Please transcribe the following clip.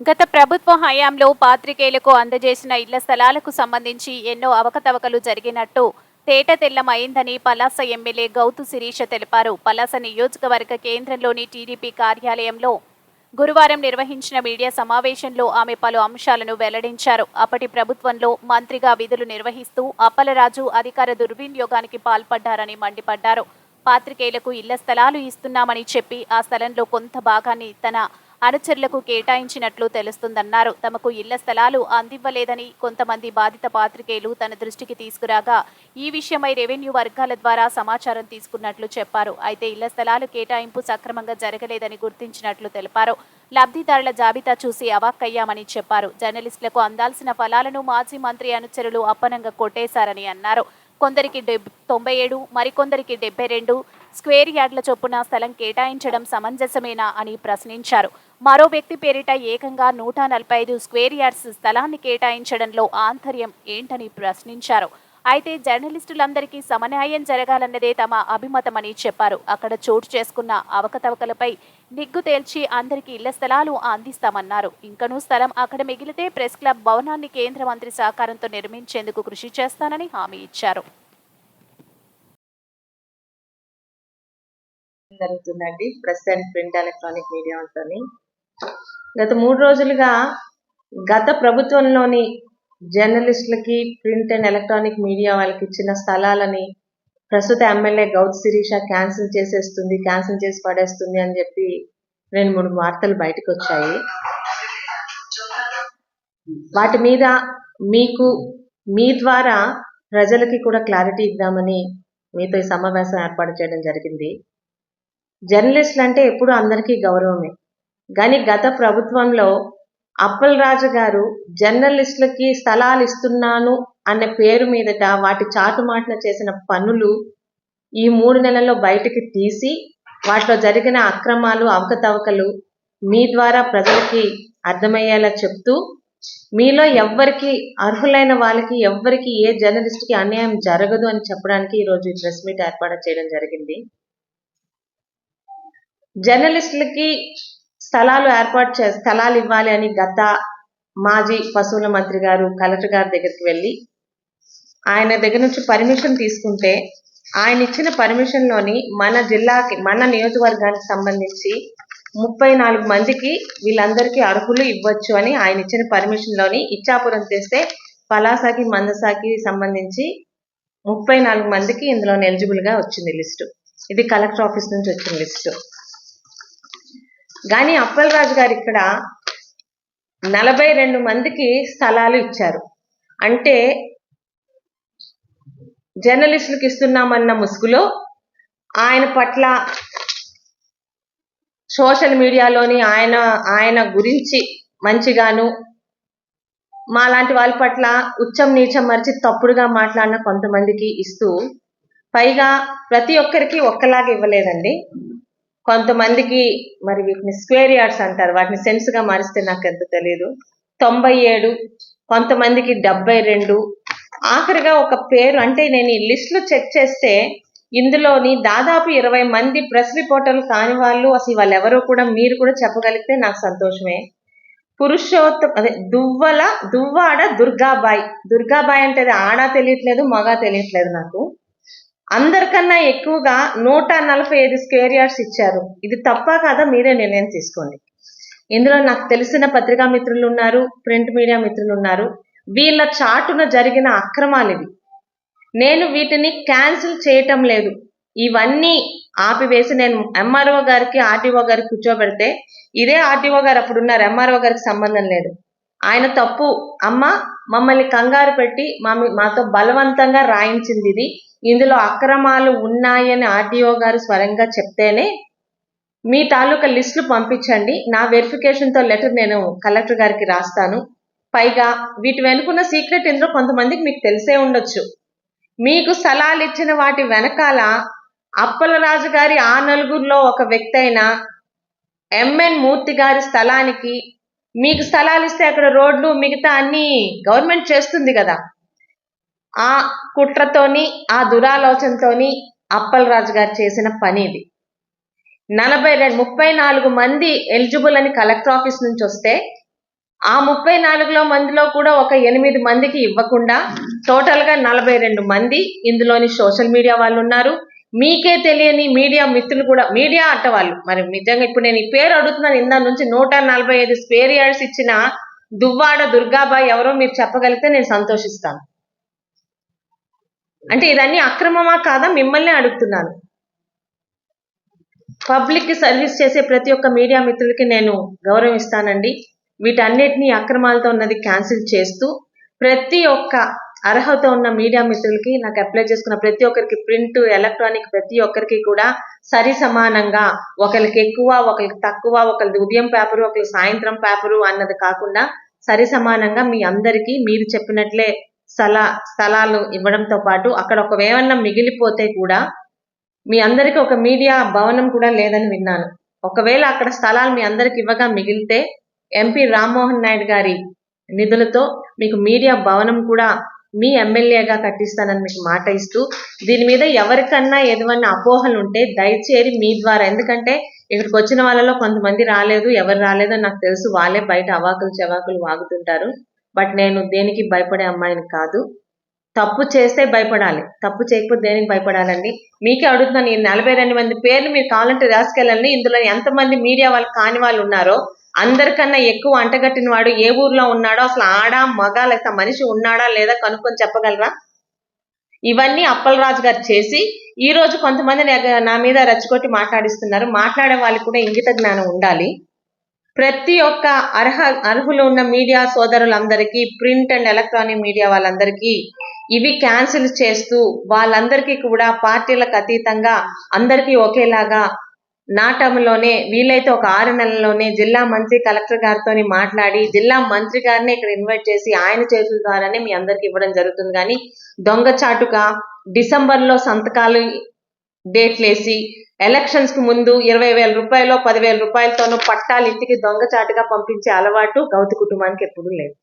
గత ప్రభుత్వ హయాంలో పాత్రికేయులకు అందజేసిన ఇళ్ళ స్థలాలకు సంబంధించి ఎన్నో అవకతవకలు జరిగినట్టు తేట తెల్లమైందని పలాస ఎమ్మెల్యే గౌతు శిరీష తెలిపారు. పలాస నియోజకవర్గ కేంద్రంలోని టీడీపీ కార్యాలయంలో గురువారం నిర్వహించిన మీడియా సమావేశంలో ఆమె పలు అంశాలను వెల్లడించారు. అప్పటి ప్రభుత్వంలో మంత్రిగా విధులు నిర్వహిస్తూ అప్పలరాజు అధికార దుర్వినియోగానికి పాల్పడ్డారని మండిపడ్డారు. పాత్రికేయులకు ఇళ్ళ స్థలాలు ఇస్తున్నామని చెప్పి ఆ స్థలంలో కొంత భాగాన్ని తన అనుచరులకు కేటాయించినట్లు తెలుస్తుందన్నారు. తమకు ఇళ్ళ స్థలాలు అందివ్వలేదని కొంతమంది బాధిత పాత్రికేయులు తన దృష్టికి తీసుకురాగా ఈ విషయమై రెవెన్యూ వర్గాల ద్వారా సమాచారం తీసుకున్నట్లు చెప్పారు. అయితే ఇళ్ళ స్థలాలు కేటాయింపు సక్రమంగా జరగలేదని గుర్తించినట్లు తెలిపారు. లబ్ధిదారుల జాబితా చూసి అవాక్కయ్యామని చెప్పారు. జర్నలిస్టులకు అందాల్సిన ఫలాలను మాజీ మంత్రి అనుచరులు అప్పనంగా కొట్టేశారని అన్నారు. కొందరికి డెబ్ తొంభై ఏడు మరికొందరికి డెబ్బై రెండు స్క్వేర్ యార్డ్ల చొప్పున స్థలం కేటాయించడం సమంజసమేనా అని ప్రశ్నించారు. మరో వ్యక్తి పేరిట ఏకంగా నూట నలభై ఐదు స్క్వేర్ యార్డ్స్ స్థలాన్ని కేటాయించడంలో ఆంతర్యం ఏంటని ప్రశ్నించారు. అయితే జర్నలిస్టులందరికీ సమన్యాయం జరగాలన్నదే తమ అభిమతమని చెప్పారు. అక్కడ చోటు చేసుకున్న అవకతవకలపై నిగ్గు తేల్చి అందరికీ ఇళ్ళ స్థలాలు అందిస్తామన్నారు. ఇంకనూ స్థలం అక్కడ మిగిలితే ప్రెస్ క్లబ్ భవనాన్ని కేంద్ర మంత్రి సహకారంతో నిర్మించేందుకు కృషి చేస్తానని హామీ ఇచ్చారు. జరుగుతుందండి. Press and print electronic media అంతని. గత మూడు రోజులుగా గత ప్రభుత్వంలోని జర్నలిస్టులకి ప్రింట్ అండ్ ఎలక్ట్రానిక్ మీడియా వాళ్ళకి ఇచ్చిన స్థలాలని ప్రస్తుత ఎమ్మెల్యే గౌత్ శిరీష క్యాన్సిల్ చేసేస్తుంది క్యాన్సిల్ చేసి పడేస్తుంది అని చెప్పి రెండు మూడు వార్తలు బయటకు వచ్చాయి. వాటి మీద మీకు మీ ద్వారా ప్రజలకి కూడా క్లారిటీ ఇద్దామని మీతో ఈ సమావేశం ఏర్పాటు చేయడం జరిగింది. జర్నలిస్టులు అంటే ఎప్పుడు అందరికీ గౌరవమే. కానీ గత ప్రభుత్వంలో అప్పల్ రాజు గారు జర్నలిస్టులకి స్థలాలు ఇస్తున్నాను అన్న పేరు మీదట వాటి చాటుమాటున చేసిన పనులు ఈ మూడు నెలల్లో బయటికి తీసి వాటిలో జరిగిన అక్రమాలు అవకతవకలు మీ ద్వారా ప్రజలకి అర్థమయ్యేలా చెప్తూ మీలో ఎవ్వరికి అర్హులైన వాళ్ళకి ఎవ్వరికి ఏ జర్నలిస్ట్కి అన్యాయం జరగదు అని చెప్పడానికి ఈరోజు ఈ ప్రెస్ మీట్ ఏర్పాటు చేయడం జరిగింది. జర్నలిస్టులకి స్థలాలు ఏర్పాటు చే స్థలాలు ఇవ్వాలి అని గత మాజీ పశువుల మంత్రి గారు కలెక్టర్ గారి దగ్గరికి వెళ్ళి ఆయన దగ్గర నుంచి పర్మిషన్ తీసుకుంటే ఆయన ఇచ్చిన పర్మిషన్లోని మన జిల్లాకి మన నియోజకవర్గానికి సంబంధించి ముప్పై నాలుగు మందికి వీళ్ళందరికీ అర్హులు ఇవ్వచ్చు అని ఆయన ఇచ్చిన పర్మిషన్లోని ఇచ్చాపురం తెస్తే పలాసాకి మందసాకి సంబంధించి ముప్పై నాలుగు మందికి ఇందులో ఎలిజిబుల్గా వచ్చింది లిస్టు. ఇది కలెక్టర్ ఆఫీస్ నుంచి వచ్చిన లిస్టు. కానీ అప్పలరాజు గారు ఇక్కడ నలభై రెండు మందికి స్థలాలు ఇచ్చారు. అంటే జర్నలిస్టులకు ఇస్తున్నామన్న ముసుగులో ఆయన పట్ల సోషల్ మీడియాలోని ఆయన ఆయన గురించి మంచిగాను మా లాంటి వాళ్ళ పట్ల ఉచ్చం నీచం మరిచి తప్పుడుగా మాట్లాడిన కొంతమందికి ఇస్తూ పైగా ప్రతి ఒక్కరికి ఒక్కలాగా ఇవ్వలేదండి. కొంతమందికి మరి వీటిని స్క్వేర్ యార్డ్స్ అంటారు. వాటిని సెన్స్గా మారిస్తే నాకు ఎంత తెలియదు తొంభై ఏడు కొంతమందికి డెబ్బై రెండు. ఆఖరిగా ఒక పేరు అంటే నేను ఈ లిస్టులు చెక్ చేస్తే ఇందులోని దాదాపు ఇరవై మంది ప్రెస్ రిపోర్టర్లు కాని వాళ్ళు అసలు వాళ్ళు ఎవరో కూడా మీరు కూడా చెప్పగలిగితే నాకు సంతోషమే. పురుషోత్తం అదే దువ్వల దువ్వాడ దుర్గాబాయ్. దుర్గాబాయ్ అంటే అది ఆడ తెలియట్లేదు మగా తెలియట్లేదు నాకు. అందరికన్నా ఎక్కువగా నూట నలభై ఐదు స్క్వేర్ యార్డ్స్ ఇచ్చారు. ఇది తప్ప కాదా? మీరే నిర్ణయం తీసుకోండి. ఇందులో నాకు తెలిసిన పత్రికా మిత్రులు ఉన్నారు ప్రింట్ మీడియా మిత్రులు ఉన్నారు. వీళ్ళ చాటున జరిగిన అక్రమాలు ఇవి. నేను వీటిని క్యాన్సిల్ చేయటం లేదు. ఇవన్నీ ఆపివేసి నేను ఎంఆర్ఓ గారికి ఆర్టీఓ గారికి కూర్చోబెడితే ఇదే ఆర్టీఓ గారు అప్పుడు ఉన్నారు. ఎంఆర్ఓ గారికి సంబంధం లేదు. ఆయన తప్పు. అమ్మ మమ్మల్ని కంగారు పెట్టి మాతో బలవంతంగా రాయించింది ఇది. ఇందులో అక్రమాలు ఉన్నాయని ఆర్టీఓ గారు స్వరంగా చెప్తేనే మీ తాలూకా లిస్టులు పంపించండి. నా వెరిఫికేషన్తో లెటర్ నేను కలెక్టర్ గారికి రాస్తాను. పైగా వీటి వెనుకున్న సీక్రెట్ ఇందులో కొంతమందికి మీకు తెలిసే ఉండొచ్చు. మీకు స్థలాలు ఇచ్చిన వాటి వెనకాల అప్పలరాజు గారి ఆ నలుగురిలో ఒక వ్యక్తి అయిన ఎంఎన్ మూర్తి గారి స్థలానికి మీకు స్థలాలు ఇస్తే అక్కడ రోడ్లు మిగతా అన్ని గవర్నమెంట్ చేస్తుంది కదా. ఆ కుట్రతోని ఆ దురాలోచనతోని అప్పలరాజు గారు చేసిన పని ఇది. నలభై రెండు ముప్పై నాలుగు మంది ఎలిజిబుల్ అని కలెక్టర్ ఆఫీస్ నుంచి వస్తే ఆ ముప్పై నాలుగులో మందిలో కూడా ఒక ఎనిమిది మందికి ఇవ్వకుండా టోటల్గా నలభై రెండు మంది ఇందులోని సోషల్ మీడియా వాళ్ళు ఉన్నారు మీకే తెలియని మీడియా మిత్రులు కూడా మీడియా అంట వాళ్ళు. మరి నిజంగా ఇప్పుడు నేను ఈ పేరు అడుగుతున్నాను ఇందా నుంచి నూట నలభై ఐదు స్పేర్ యార్డ్స్ ఇచ్చిన దువ్వాడ దుర్గాబాయ్ ఎవరో మీరు చెప్పగలిగితే నేను సంతోషిస్తాను. అంటే ఇదన్నీ అక్రమమా కాదా మిమ్మల్ని అడుగుతున్నాను. పబ్లిక్ సర్వీస్ చేసే ప్రతి ఒక్క మీడియా మిత్రులకి నేను గౌరవిస్తానండి. వీటన్నిటినీ వీటన్నిటిని అక్రమాలతో ఉన్నది క్యాన్సిల్ చేస్తూ ప్రతి ఒక్క అర్హత ఉన్న మీడియా మిత్రులకి నాకు అప్లై చేసుకున్న ప్రతి ఒక్కరికి ప్రింట్ ఎలక్ట్రానిక్ ప్రతి ఒక్కరికి కూడా సరి సమానంగా ఒకరికి ఎక్కువ ఒకరికి తక్కువ ఒకరికి ఉదయం పేపరు ఒకరికి సాయంత్రం పేపరు అన్నది కాకుండా సరి సమానంగా మీ అందరికీ మీరు చెప్పినట్లే స్థల స్థలాలు ఇవ్వడంతో పాటు అక్కడ ఒక ఏమన్నా మిగిలిపోతే కూడా మీ అందరికీ ఒక మీడియా భవనం కూడా లేదని విన్నాను. ఒకవేళ అక్కడ స్థలాలు మీ అందరికి ఇవ్వగా మిగిలితే ఎంపీ రామ్మోహన్ నాయుడు గారి నిధులతో మీకు మీడియా భవనం కూడా మీ ఎమ్మెల్యేగా కట్టిస్తానని మీకు మాట ఇస్తూ దీని మీద ఎవరికన్నా ఏదైనా అపోహలు ఉంటే దయచేరి మీ ద్వారా. ఎందుకంటే ఇక్కడికి వచ్చిన వాళ్ళలో కొంతమంది రాలేదు ఎవరు రాలేదో నాకు తెలుసు. వాళ్ళే బయట అవాకులు చెవాకులు వాగుతుంటారు. బట్ నేను దేనికి భయపడే అమ్మాయిని కాదు. తప్పు చేస్తే భయపడాలి. తప్పు చేయకపోతే దేనికి భయపడాలండి? మీకే అడుగుతున్నాను. ఈ నలభై రెండు మంది పేర్లు మీరు కావాలంటే రాసుకెళ్ళండి. ఇందులో ఎంతమంది మీడియా వాళ్ళు కాని వాళ్ళు ఉన్నారో అందరికన్నా ఎక్కువ అంటగట్టిన వాడు ఏ ఊర్లో ఉన్నాడో అసలు ఆడా మగ లేక మనిషి ఉన్నాడా లేదా కనుక్కొని చెప్పగలరా? ఇవన్నీ అప్పలరాజు గారు చేసి ఈ రోజు కొంతమంది నా- నా మీద రెచ్చగొట్టి మాట్లాడిస్తున్నారు. మాట్లాడే వాళ్ళకి కూడా ఇంగిత జ్ఞానం ఉండాలి. ప్రతి ఒక్క అర్హ అర్హులు ఉన్న మీడియా సోదరులందరికీ ప్రింట్ అండ్ ఎలక్ట్రానిక్ మీడియా వాళ్ళందరికీ ఇవి క్యాన్సిల్ చేస్తూ వాళ్ళందరికీ కూడా పార్టీలకు అతీతంగా అందరికీ ఒకేలాగా నాటంలోనే వీలైతే ఒక ఆరు నెలల్లోనే జిల్లా మంత్రి కలెక్టర్ గారితో మాట్లాడి జిల్లా మంత్రి గారిని ఇక్కడ ఇన్వైట్ చేసి ఆయన చేతుల ద్వారానే మీ అందరికి ఇవ్వడం జరుగుతుంది. కానీ దొంగచాటుగా డిసెంబర్లో సంతకాలు డేట్లేసి ఎలక్షన్స్కు ముందు ఇరవై వేల రూపాయలు పదివేల రూపాయలతోనూ పట్టాలు ఇంటికి దొంగచాటుగా పంపించే అలవాటు గౌతి కుటుంబానికి ఎప్పుడూ లేదు.